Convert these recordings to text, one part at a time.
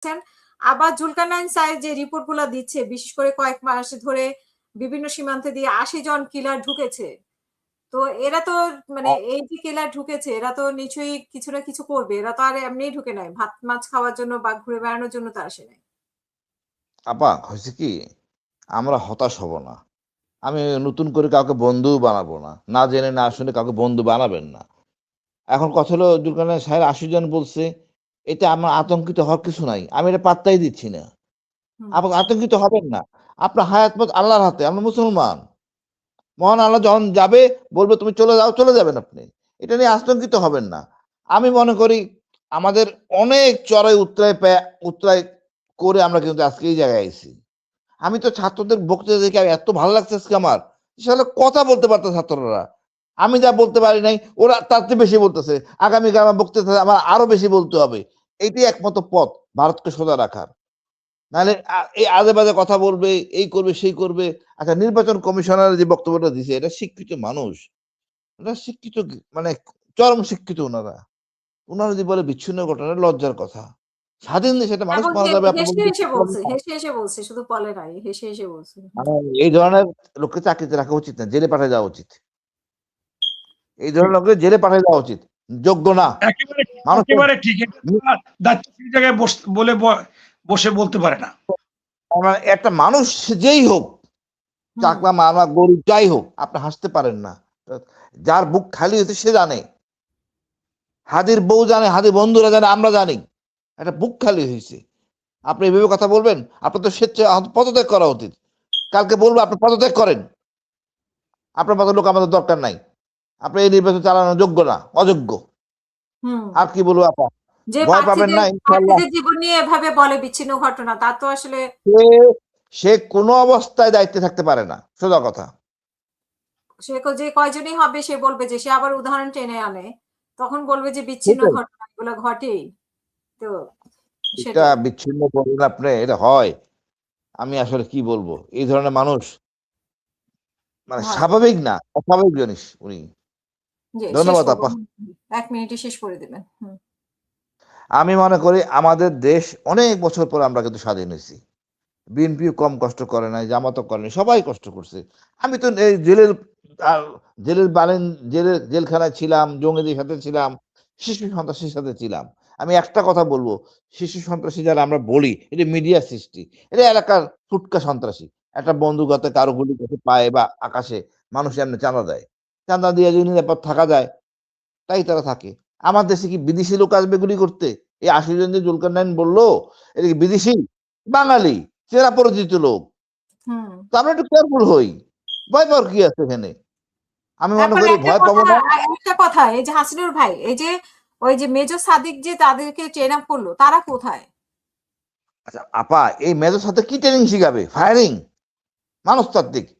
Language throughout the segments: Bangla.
করছেন আবার জুলকারনাইন সাহেব যে রিপোর্টগুলো দিচ্ছে বিশেষ করে কয়েক মাস ধরে বিভিন্ন সীমান্তে দিয়ে আশি জন কিলার ঢুকেছে। তো এরা তো মানে এই যে কিলার ঢুকেছে এরা তো নিশ্চয়ই কিছু না কিছু করবে। এরা তো আর এমনিই ঢুকে নাই। ভাত মাছ খাওয়ার জন্য বা ঘুরে বেড়ানোর জন্য তো আসে নাই। আপা হয়েছে কি? আমরা হতাশ হব না। আমি নতুন করে কাউকে বন্ধু বানাবো না। না জেনে না শুনে কাউকে বন্ধু বানাবেন না। এখন কথা হলো জুলকারনাইন সাহেব আশি জন বলছে এটা আমার আতঙ্কিত হওয়ার কিছু নাই। আমি এটা পাত্তাই দিচ্ছি না। হুম। আপনি আতঙ্কিত হবেন না। আপনার হায়াত মত আল্লাহর হাতে আমরা মুসলমান। মহান আল্লাহ যখন যাবে বলবে তুমি চলে যাও চলে যাবেন আপনি। এটা নিয়ে আতঙ্কিত হবেন না। আমি মনে করি আমাদের অনেক চড়াই উত্তরায় উত্তরায় করে আমরা কিন্তু আজকে এই জায়গায় আইছি। আমি তো ছাত্রদের বক্তৃতা দেখে এত ভালো লাগছে আজকে আমার। আসলে কথা বলতে পারতো ছাত্ররা। আমি যা বলতে পারি নাই ওরা তার চেয়ে বেশি বলতেছে। আগামীকাল আমার বক্তৃতা আমার আরও বেশি বলতে হবে। এটি একমাত্র পথ ভারতকে সোজা রাখার। নাহলে এই আজে বাজে কথা বলবে এই করবে সেই করবে। আচ্ছা নির্বাচন কমিশনার যে বক্তব্যটা দিছে এটা শিক্ষিত মানুষ। এটা শিক্ষিত মানে চরম শিক্ষিত ওনারা ওনারা যদি বলে বিচ্ছিন্ন ঘটনা লজ্জার কথা। স্বাধীন দেশে একটা মানুষ মারা যাবে এই ধরনের লোককে চাকরিতে রাখা উচিত না জেলে পাঠিয়ে দেওয়া উচিত। এই ধরনের লোককে জেলে পাঠিয়ে দেওয়া উচিত। যোগ্য না। একেবারে ঠিক জায়গায় বস- বলে বসে বলতে পারে না। একটা মানুষ যেই হোক। চাকমা মামা গরু যাই হোক আপনি হাসতে পারেন না। যার বুক খালি হয়েছে সে জানে। হাদির বউ জানে হাদির বন্ধুরা জানে আমরা জানি। একটা বুক খালি হয়েছে। আপনি এভাবে কথা বলবেন আপনার তো স্বেচ্ছা পদত্যাগ করা উচিত। কালকে বলব আপনি পদত্যাগ করেন। আপনার মতো লোক আমাদের দরকার নাই। আপনি এই নির্বাচন চালানোর যোগ্য না অযোগ্য। আর কি বলব আপা? ভয় পাবেন না, জীবন নিয়ে এভাবে বলে বিচ্ছিন্ন ঘটনা তা তো আসলে সে কোনো অবস্থায় দায়িত্বে থাকতে পারে না সোজা কথা। সে যে কয়জনই হবে সে বলবে যে সে আবার উদাহরণ টেনে আনে। তখন বলবে যে বিচ্ছিন্ন ঘটনা এগুলো ঘটেই। তো সেটা বিচ্ছিন্ন আপনি এটা হয়। আমি আসলে কি বলব? এই ধরনের মানুষ মানে স্বাভাবিক না অস্বাভাবিক জিনিস উনি। ধন্যবাদ আপা। এক মিনিটে শেষ করে দেবেন। আমি মনে করি আমাদের দেশ অনেক বছর পর আমরা কিন্তু স্বাধীন হয়েছি। বিএনপি কম কষ্ট করে নাই জামাতও করে নাই সবাই কষ্ট করছে। আমি তো এই জেলের জেলের বালেন জেলের জেলখানায় ছিলাম জঙ্গিদের সাথে ছিলাম শিশু সন্ত্রাসীর সাথে ছিলাম। আমি একটা কথা বলব শিশু সন্ত্রাসী যারা আমরা বলি এটা মিডিয়া সৃষ্টি এটা এলাকার ফুটকা সন্ত্রাসী। একটা বন্দুকতে কারও গুলি কাছে পায়ে বা আকাশে মানুষ এমনি চাঁদা দেয়। চাঁদা দিয়ে যদি নিরাপদ থাকা যায় তাই তারা থাকে। আমার দেশে কি বিদেশি লোক আসবে গুলি করতে? এই আশি জন যে জুলকার নাইন বলল এটা কি বিদেশি? বাঙালি চেরা পরিচিত লোক। তো আমরা একটু কেয়ারফুল হই। ভয় পাওয়ার কি আছে এখানে? আমি মনে করি ভয় পাবো না। একটা কথা এই যে হাসিনুর ভাই এই যে ওই যে মেজর সাদিক যে তাদেরকে ট্রেন আপ করল তারা কোথায়? আচ্ছা আপা এই মেজর সাথে কি ট্রেনিং শিখাবে? ফায়ারিং মানুষতাত্ত্বিক সাহস-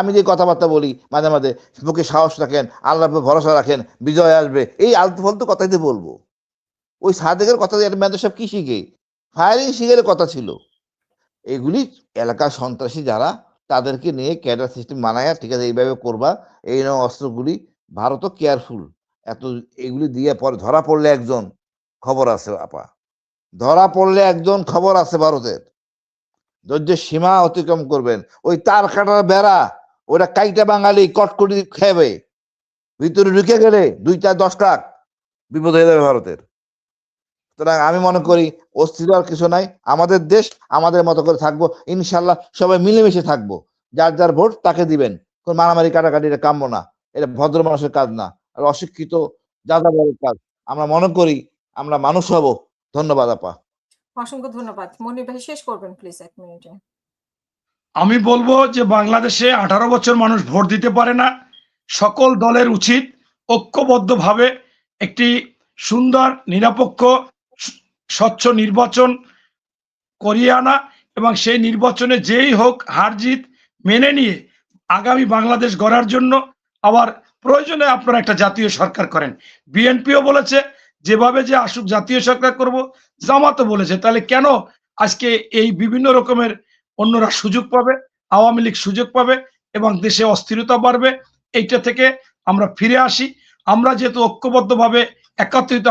আমি যে কথাবার্তা বলি, মাঝে মাঝে মুখে সাহস রাখেন আল্লাহ ভরসা রাখেন, বিজয় আসবে, এই আলতু ফালতু কথাই দিয়ে বলব। ওই সাদেকের কথা দিয়ে মেজর সাহেব কি শিখে? ফায়ারিং শিখের কথা ছিল। এগুলি এলাকার সন্ত্রাসী যারা, তাদেরকে নিয়ে ক্যাডার সিস্টেম বানায়, ঠিক আছে, এইভাবে করবা, এই নয় অস্ত্রগুলি ভারতও কেয়ারফুল এত এগুলি দিয়ে পরে ধরা পড়লে একজন, খবর আছে আপা। ধরা পড়লে একজন, খবর আছে ভারতের। ধৈর্যের সীমা অতিক্রম করবেন। ওই তার কাটার বেড়া ওটা কাইটা বাঙালি কটকটি খেবে ভিতরে ঢুকে গেলে দুই চার দশ লাখ বিপদ হয়ে যাবে ভারতের। সুতরাং আমি মনে করি অস্থির আর কিছু নাই। আমাদের দেশ আমাদের মতো করে থাকব। ইনশাল্লাহ সবাই মিলেমিশে থাকব। যার যার ভোট তাকে দিবেন। কোন মারামারি কাটাকাটি এটা কাম্য না। এটা ভদ্র মানুষের কাজ না। আর অশিক্ষিত যাযাবরের কাজ। আমরা মনে করি আমরা মানুষ হব। ধন্যবাদ, আপা। অসংখ্য ধন্যবাদ। মনির ভাই, শেষ করবেন প্লিজ এক মিনিটে। আমি বলব যে বাংলাদেশে আঠারো বছর মানুষ ভোট দিতে পারে না। সকল দলের উচিত ঐক্যবদ্ধভাবে একটি সুন্দর, নিরপেক্ষ, স্বচ্ছ নির্বাচন করিয়ে আনা এবং সেই নির্বাচনে যেই হোক হার জিত মেনে নিয়ে আগামী বাংলাদেশ গড়ার জন্য আবার প্রয়োজনে আপনারা একটা জাতীয় সরকার করেন। বিএনপিও বলেছে যেভাবে যে আসুক জাতীয় সরকার করব, জামাতও বলেছে। তাহলে কেন আজকে এই বিভিন্ন রকমের অন্যরা সুযোগ পাবে, আওয়ামী লীগ সুযোগ পাবে এবং দেশে অস্থিরতা বাড়বে? এইটা থেকে আমরা ফিরে আসি। আমরা যেহেতু ঐক্যবদ্ধভাবে একত্রিত